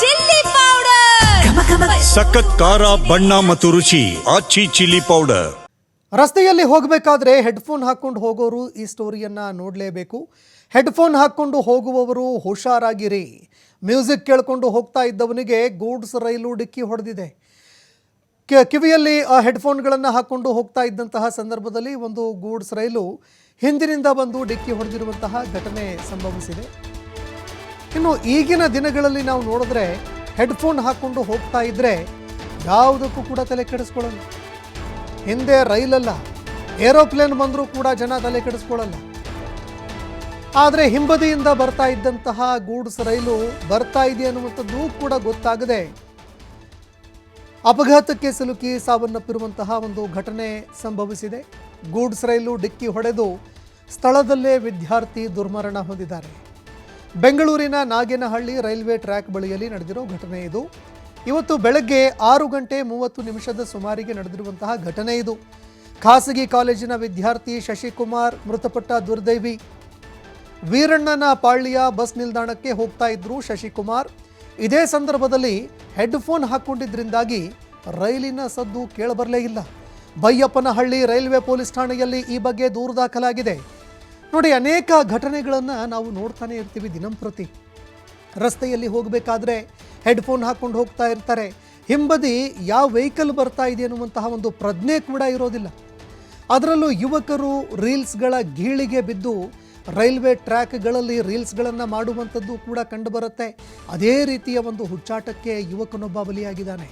Chilli powder. ಸಖತ್ ಖಾರ ಬಣ್ಣ ಮತ್ತು ರುಚಿ ಆಚಿ ಚಿಲ್ಲಿ ಪೌಡರ್. ರಸ್ತೆಯಲ್ಲಿ ಹೋಗಬೇಕಾದ್ರೆ ಹೆಡ್ಫೋನ್ ಹಾಕ್ಕೊಂಡು ಹೋಗೋರು ಈ ಸ್ಟೋರಿಯನ್ನು ನೋಡಲೇಬೇಕು. ಹೆಡ್ಫೋನ್ ಹಾಕ್ಕೊಂಡು ಹೋಗುವವರು ಹುಷಾರಾಗಿರಿ. ಮ್ಯೂಸಿಕ್ ಕೇಳಿಕೊಂಡು ಹೋಗ್ತಾ ಇದ್ದವನಿಗೆ ಗೂಡ್ಸ್ ರೈಲು ಡಿಕ್ಕಿ ಹೊಡೆದಿದೆ. ಕೆ- ಕಿವಿಯಲ್ಲಿ ಆ ಹೆಡ್ಫೋನ್ಗಳನ್ನು ಹಾಕ್ಕೊಂಡು ಹೋಗ್ತಾ ಇದ್ದಂತಹ ಸಂದರ್ಭದಲ್ಲಿ ಒಂದು ಗೂಡ್ಸ್ ರೈಲು ಹಿಂದಿನಿಂದ ಬಂದು ಡಿಕ್ಕಿ ಹೊಡೆದಿರುವಂತಹ ಘಟನೆ ಸಂಭವಿಸಿದೆ. ಇನ್ನು ಈಗಿನ ದಿನಗಳಲ್ಲಿ ನಾವು ನೋಡಿದ್ರೆ ಹೆಡ್ಫೋನ್ ಹಾಕ್ಕೊಂಡು ಹೋಗ್ತಾ ಇದ್ರೆ ಯಾವುದಕ್ಕೂ ಕೂಡ ತಲೆ ಕೆಡಿಸ್ಕೊಳ್ಳಲ್ಲ. ಹಿಂದೆ ರೈಲಲ್ಲ ಏರೋಪ್ಲೇನ್ ಬಂದರೂ ಕೂಡ ಜನ ತಲೆ ಕೆಡಿಸ್ಕೊಳ್ಳಲ್ಲ. ಆದರೆ ಹಿಂಬದಿಯಿಂದ ಬರ್ತಾ ಇದ್ದಂತಹ ಗೂಡ್ಸ್ ರೈಲು ಬರ್ತಾ ಇದೆ ಅನ್ನುವಂಥದ್ದು ಕೂಡ ಗೊತ್ತಾಗದೆ ಅಪಘಾತಕ್ಕೆ ಸಿಲುಕಿ ಸಾವನ್ನಪ್ಪಿರುವಂತಹ ಒಂದು ಘಟನೆ ಸಂಭವಿಸಿದೆ. ಗೂಡ್ಸ್ ರೈಲು ಡಿಕ್ಕಿ ಹೊಡೆದು ಸ್ಥಳದಲ್ಲೇ ವಿದ್ಯಾರ್ಥಿ ದುರ್ಮರಣ ಹೊಂದಿದ್ದಾರೆ. ಬೆಂಗಳೂರಿನ ನಾಗೇನಹಳ್ಳಿ ರೈಲ್ವೆ ಟ್ರ್ಯಾಕ್ ಬಳಿಯಲ್ಲಿ ನಡೆದಿರೋ ಘಟನೆ ಇದು. ಇವತ್ತು ಬೆಳಗ್ಗೆ ಆರು ಗಂಟೆ ಮೂವತ್ತು ನಿಮಿಷದ ಸುಮಾರಿಗೆ ನಡೆದಿರುವಂತಹ ಘಟನೆ ಇದು. ಖಾಸಗಿ ಕಾಲೇಜಿನ ವಿದ್ಯಾರ್ಥಿ ಶಶಿಕುಮಾರ್ ಮೃತಪಟ್ಟ ದುರ್ದೈವಿ. ವೀರಣ್ಣನ ಪಾಳ್ಯ ಬಸ್ ನಿಲ್ದಾಣಕ್ಕೆ ಹೋಗ್ತಾ ಇದ್ರು ಶಶಿಕುಮಾರ್. ಇದೇ ಸಂದರ್ಭದಲ್ಲಿ ಹೆಡ್ಫೋನ್ ಹಾಕ್ಕೊಂಡಿದ್ದರಿಂದಾಗಿ ರೈಲಿನ ಸದ್ದು ಕೇಳಬರಲೇ ಇಲ್ಲ. ಬೈಯಪ್ಪನಹಳ್ಳಿ ರೈಲ್ವೆ ಪೊಲೀಸ್ ಠಾಣೆಯಲ್ಲಿ ಈ ಬಗ್ಗೆ ದೂರು ದಾಖಲಾಗಿದೆ. ನೋಡಿ, ಅನೇಕ ಘಟನೆಗಳನ್ನು ನಾವು ನೋಡ್ತಾನೆ ಇರ್ತೀವಿ ದಿನಂಪ್ರತಿ ರಸ್ತೆಯಲ್ಲಿ ಹೋಗಬೇಕಾದ್ರೆ ಹೆಡ್ಫೋನ್ ಹಾಕ್ಕೊಂಡು ಹೋಗ್ತಾ ಇರ್ತಾರೆ. ಹಿಂಬದಿ ಯಾವ ವೆಹಿಕಲ್ ಬರ್ತಾ ಇದೆ ಅನ್ನುವಂತಹ ಒಂದು ಪ್ರಜ್ಞೆ ಕೂಡ ಇರೋದಿಲ್ಲ. ಅದರಲ್ಲೂ ಯುವಕರು ರೀಲ್ಸ್ಗಳ ಗೀಳಿಗೆ ಬಿದ್ದು ರೈಲ್ವೆ ಟ್ರ್ಯಾಕ್ಗಳಲ್ಲಿ ರೀಲ್ಸ್ಗಳನ್ನು ಮಾಡುವಂಥದ್ದು ಕೂಡ ಕಂಡುಬರುತ್ತೆ ಅದೇ ರೀತಿಯ ಒಂದು ಹುಚ್ಚಾಟಕ್ಕೆ ಯುವಕನೊಬ್ಬ ಬಲಿಯಾಗಿದ್ದಾನೆ.